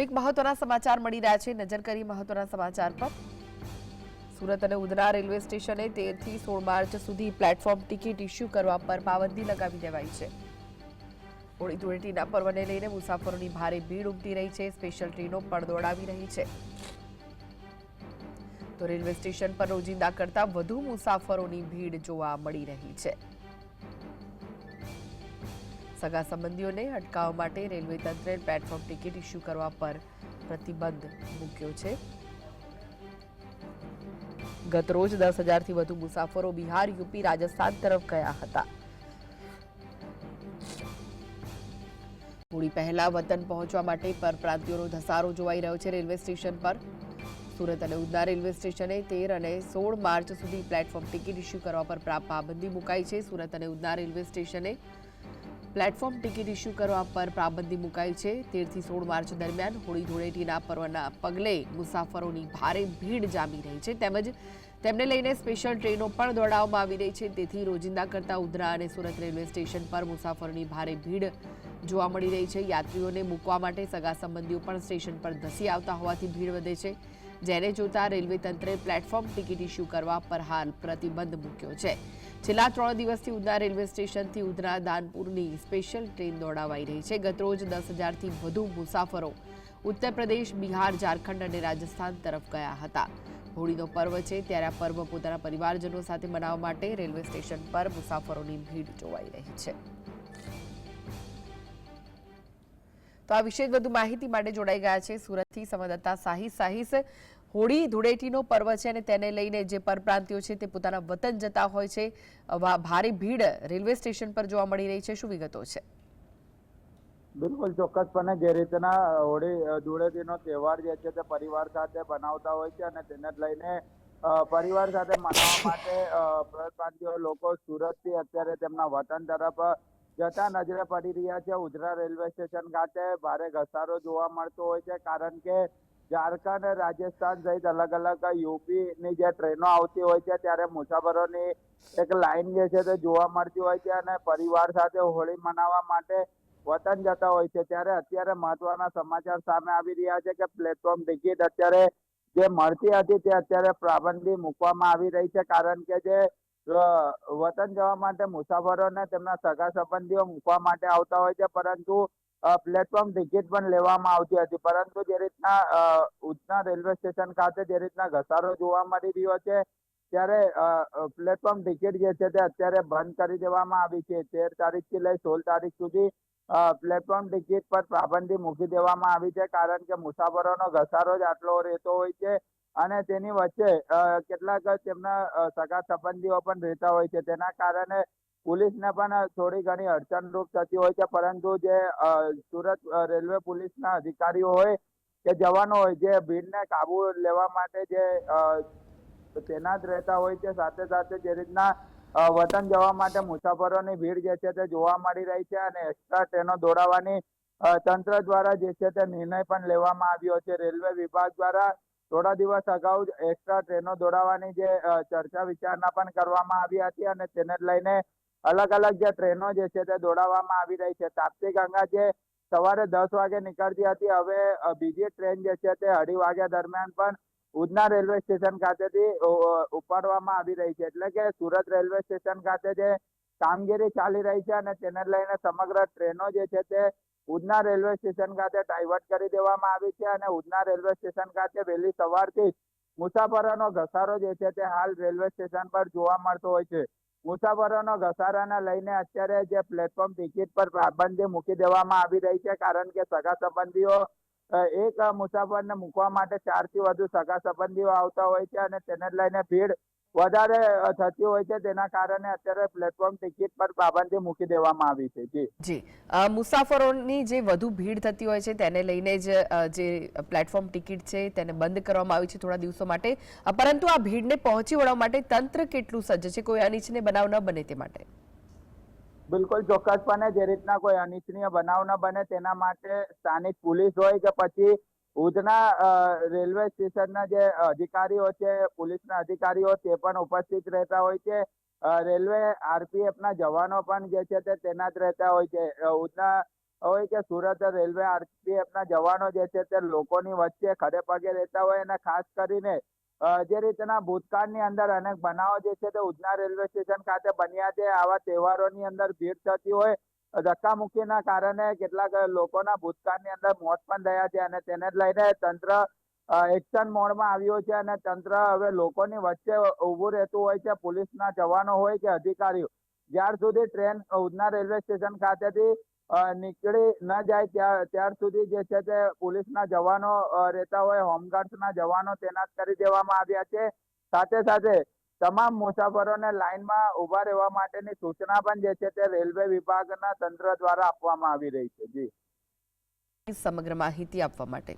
એક મહત્વના સમાચાર મળી રહ્યા છે. નજર કરી મહત્વના સમાચાર પર. સુરત અને ઉધના રેલવે સ્ટેશને તેરથી સોળ માર્ચ સુધી પ્લેટફોર્મ ટિકિટ ઇસ્યુ કરવા પર પાબંદી લગાવી દેવાઈ છે. હોળી ધૂળેટીના પર્વને લઈને મુસાફરોની ભારે ભીડ ઉમટી રહી છે. સ્પેશિયલ ટ્રેનો પણ દોડાવી રહી છે. તો રેલવે સ્ટેશન પર રોજિંદા કરતા વધુ મુસાફરોની ભીડ જોવા મળી રહી છે. સગા સંબંધીઓને અટકાવવા માટે રેલવે તંત્રે પ્લેટફોર્મ ટિકિટ ઇસ્યુ કરવા પર પ્રતિબંધ મૂક્યો છે. ગત રોજ દસ હજારથી વધુ મુસાફરો બિહાર, યુપી, રાજસ્થાન તરફ ગયા હતા. હોળી પહેલા વતન પહોંચવા માટે પરપ્રાંતિઓનો ધસારો જોવાઈ રહ્યો છે રેલવે સ્ટેશન પર. સુરત અને ઉધના રેલવે સ્ટેશને તેર અને સોળ માર્ચ સુધી પ્લેટફોર્મ ટિકિટ ઇસ્યુ કરવા પર પ્રા- પાબંદી મુકાઈ છે. સુરત અને ઉધના રેલવે સ્ટેશને પ્લેટફોર્મ ટિકિટ ઇસ્યુ કરવા પર પાબંદી મુકાઈ છે. તેરથી સોળ માર્ચ દરમિયાન હોળી ધૂળેટીના પર્વના પગલે મુસાફરોની ભારે ભીડ જામી રહી છે. તેમજ તેમને લઈને સ્પેશિયલ ટ્રેનો પણ દોડાવવામાં આવી રહી છે. તેથી રોજિંદા કરતા ઉધના અને સુરત રેલવે સ્ટેશન પર મુસાફરોની ભારે ભીડ જોવા મળી રહી છે. યાત્રીઓને મૂકવા માટે સગા સંબંધીઓ પણ સ્ટેશન પર ધસી આવતા હોવાથી ભીડ વધે છે. જેને જોતા રેલવે તંત્રે પ્લેટફોર્મ ટિકિટ ઇસ્યુ કરવા પર હાલ પ્રતિબંધ મૂક્યો છે. છેલ્લા ત્રણ દિવસથી ઉધના રેલવે સ્ટેશનથી ઉધના દાનપુરની સ્પેશિયલ ટ્રેન દોડાવાઈ રહી છે. ગતરોજ દસ હજારથી વધુ મુસાફરો ઉત્તર પ્રદેશ, બિહાર, ઝારખંડ અને રાજસ્થાન તરફ ગયા હતા. હોળીનો પર્વ છે ત્યારે આ પર્વ પોતાના પરિવારજનો સાથે મનાવવા માટે રેલવે સ્ટેશન પર મુસાફરોની ભીડ જોવાઈ રહી છે. તો આ વિશે વધુ માહિતી માટે જોડાઈ ગયા છે સુરતથી સંવાદદાતા સાહિસ. સાહિસ હોળી ધૂળેટીનો પર્વ છે અને તેને લઈને જે પરપ્રાંતિયો છે તે પોતાના વતન જતા હોય છે. ભારે ભીડ રેલવે સ્ટેશન પર જોવા મળી રહી છે. શું વિગતો છે? બિલકુલ ચોક્કસપણે જે રીતના હોળી ધૂળેટીનો તહેવાર જે છે તે પરિવાર સાથે બનાવતા હોય છે અને તેને લઈને પરિવાર સાથે મનાવવા માટે અ, લોકો સુરતથી અત્યારે તેમના વતન તરફ જતા નજરે પડી રહ્યા છે. ઉધરા રેલવે સ્ટેશન ખાતે ભારે ઘસારો જોવા મળતો હોય છે, કારણ કે ઝારખંડ, રાજસ્થાન સહિત અલગ અલગ યુપીની જે ટ્રેનો આવતી હોય છે, ત્યારે મુસાફરોની એક લાઈન જે છે તે જોવા મળતી હોય છે અને પરિવાર સાથે હોળી મનાવવા માટે વતન જતા હોય છે. ત્યારે અત્યારે મહત્વના સમાચાર સામે આવી રહ્યા છે કે પ્લેટફોર્મ ટિકિટ અત્યારે જે મળતી હતી તે અત્યારે પાબંદી મૂકવામાં આવી રહી છે, કારણ કે જે વતન જવા માટે મુસાફરોને તેમના સગા સંબંધીઓ મૂકવા માટે આવતા હોય છે, પરંતુ પ્લેટફોર્મ ટિકિટ પણ લેવામાં આવતી હતી. પરંતુ જે રીતના ઉધના રેલવે સ્ટેશન ખાતે જે રીતના ઘસારો જોવા મળી રહ્યો છે, ત્યારે પ્લેટફોર્મ ટિકિટ જે છે તે અત્યારે બંધ કરી દેવામાં આવી છે. તેર તારીખથી લઈ સોળ તારીખ સુધી પ્લેટફોર્મ ટિકિટ પર પાબંદી મૂકી દેવામાં આવી છે, કારણ કે મુસાફરોનો ઘસારો જ આટલો રહેતો હોય છે. અને તેની વચ્ચે કેટલાક તેમના સગા સંબંધીઓ પણ રહેતા હોય છે. તેના કારણે પોલીસને પણ થોડી ઘણી અડચણરૂપ થતી હોય છે. પરંતુ જે સુરત રેલવે પોલીસના અધિકારીઓ હોય કે જવાનો હોય, જે ભીડને કાબુ લેવા માટે જે તૈનાત રહેતા હોય છે. સાથે સાથે જે રીતના વતન જવા માટે મુસાફરોની ભીડ જે છે તે જોવા મળી રહી છે અને એક્સ્ટ્રા ટ્રેનો દોડાવવાની તંત્ર દ્વારા જે છે તે નિર્ણય પણ લેવામાં આવ્યો છે. રેલવે વિભાગ દ્વારા થોડા દિવસ અગાઉ જ એક્સ્ટ્રા ટ્રેનો દોડાવવાની જે ચર્ચા વિચારણા પણ કરવામાં આવી હતી અને તેને લઈને અલગ અલગ જે ટ્રેનો જે છે તે દોડાવવામાં આવી રહી છે. તાપ્તી ગંગા જે સવારે દસ વાગે નીકળતી હતી, હવે બીજી ટ્રેન જે છે તે અઢી વાગ્યા દરમિયાન પણ ઉધના રેલવે સ્ટેશન ખાતેથી ઉપાડવામાં આવી રહી છે. એટલે કે સુરત રેલવે સ્ટેશન ખાતે જે કામગીરી ચાલી રહી છે અને તેને લઈને સમગ્ર ટ્રેનો જે છે તે ઉધના રેલવે સ્ટેશન ખાતે ડાયવર્ટ કરી દેવામાં આવી છે અને ઉધના રેલવે સ્ટેશન ખાતે વહેલી સવારથી મુસાફરોનો ઘસારો જે છે તે હાલ રેલવે સ્ટેશન પર જોવા મળતો હોય છે. મુસાફરોનો ઘસારાને લઈને અત્યારે જે પ્લેટફોર્મ ટિકિટ પર પાબંદી મૂકી દેવામાં આવી રહી છે કારણ કે સગા સંબંધીઓ એક મુસાફરને મૂકવા માટે ચારથી વધુ સગા સંબંધીઓ આવતા હોય છે અને તેને લઈને ભીડ વધારે થતી હોય છે તેના કારણે અત્યારે પ્લેટફોર્મ ટિકિટ પર પાબંદી મૂકી દેવામાં આવી છે. જી. જી. મુસાફરોની જે વધુ ભીડ થતી હોય છે તેને લઈને જ જે પ્લેટફોર્મ ટિકિટ છે તેને બંધ કરવામાં આવી છે થોડા દિવસો માટે. પરંતુ આ ભીડને પહોંચી વળવા માટે તંત્ર કેટલું સજ્જ છે? કોઈ અનિચ્છનીય બનાવ ન બને તે માટે. બિલકુલ ચોક્કસપણે જે રીતના કોઈ અનિચ્છનીય બનાવ ન બને તેના માટે સ્થાનિક પોલીસ હોય કે પછી અ, રેલવે સ્ટેશનના જે અધિકારીઓ છે પોલીસના અધિકારીઓ તે પણ ઉપસ્થિત રહેતા હોય છે. રેલવે આરપીએફના જવાનો પણ જે છે તે તૈનાત રહેતા હોય છે. ઉધના હોય કે સુરત રેલવે આરપીએફ ના જવાનો જે છે તે લોકોની વચ્ચે ખડે પગે રહેતા હોય અને ખાસ કરીને જે રીતના ભૂતકાળની અંદર અનેક બનાવો જે છે તે ઉધના રેલવે સ્ટેશન ખાતે બન્યા છે. આવા તહેવારોની અંદર ભીડ થતી હોય ધક્કામુક્કીના કારણે કેટલાક લોકોના ભૂતકાળની અંદર મોત પણ થયા છે અને તેને લઈને તંત્ર એક્શન મોડમાં આવ્યો છે અને તંત્ર હવે લોકોની વચ્ચે ઊભું રહેતું હોય છે. પોલીસના જવાનો હોય કે અધિકારીઓ જ્યાર સુધી ટ્રેન ઉધના રેલવે સ્ટેશન ખાતેથી નીકળી ન જાય ત્યાર સુધી જે છે તે પોલીસના જવાનો અ, રહેતા હોય હોમગાર્ડ્સના જવાનો તૈનાત કરી દેવામાં આવ્યા છે. સાથે સાથે તમામ મુસાફરોને લાઇનમાં ઊભા રહેવા માટેની સૂચના પણ જે છે તે રેલવે વિભાગના તંત્ર દ્વારા આપવામાં આવી રહી છે. જી. સમગ્ર માહિતી આપવા માટે.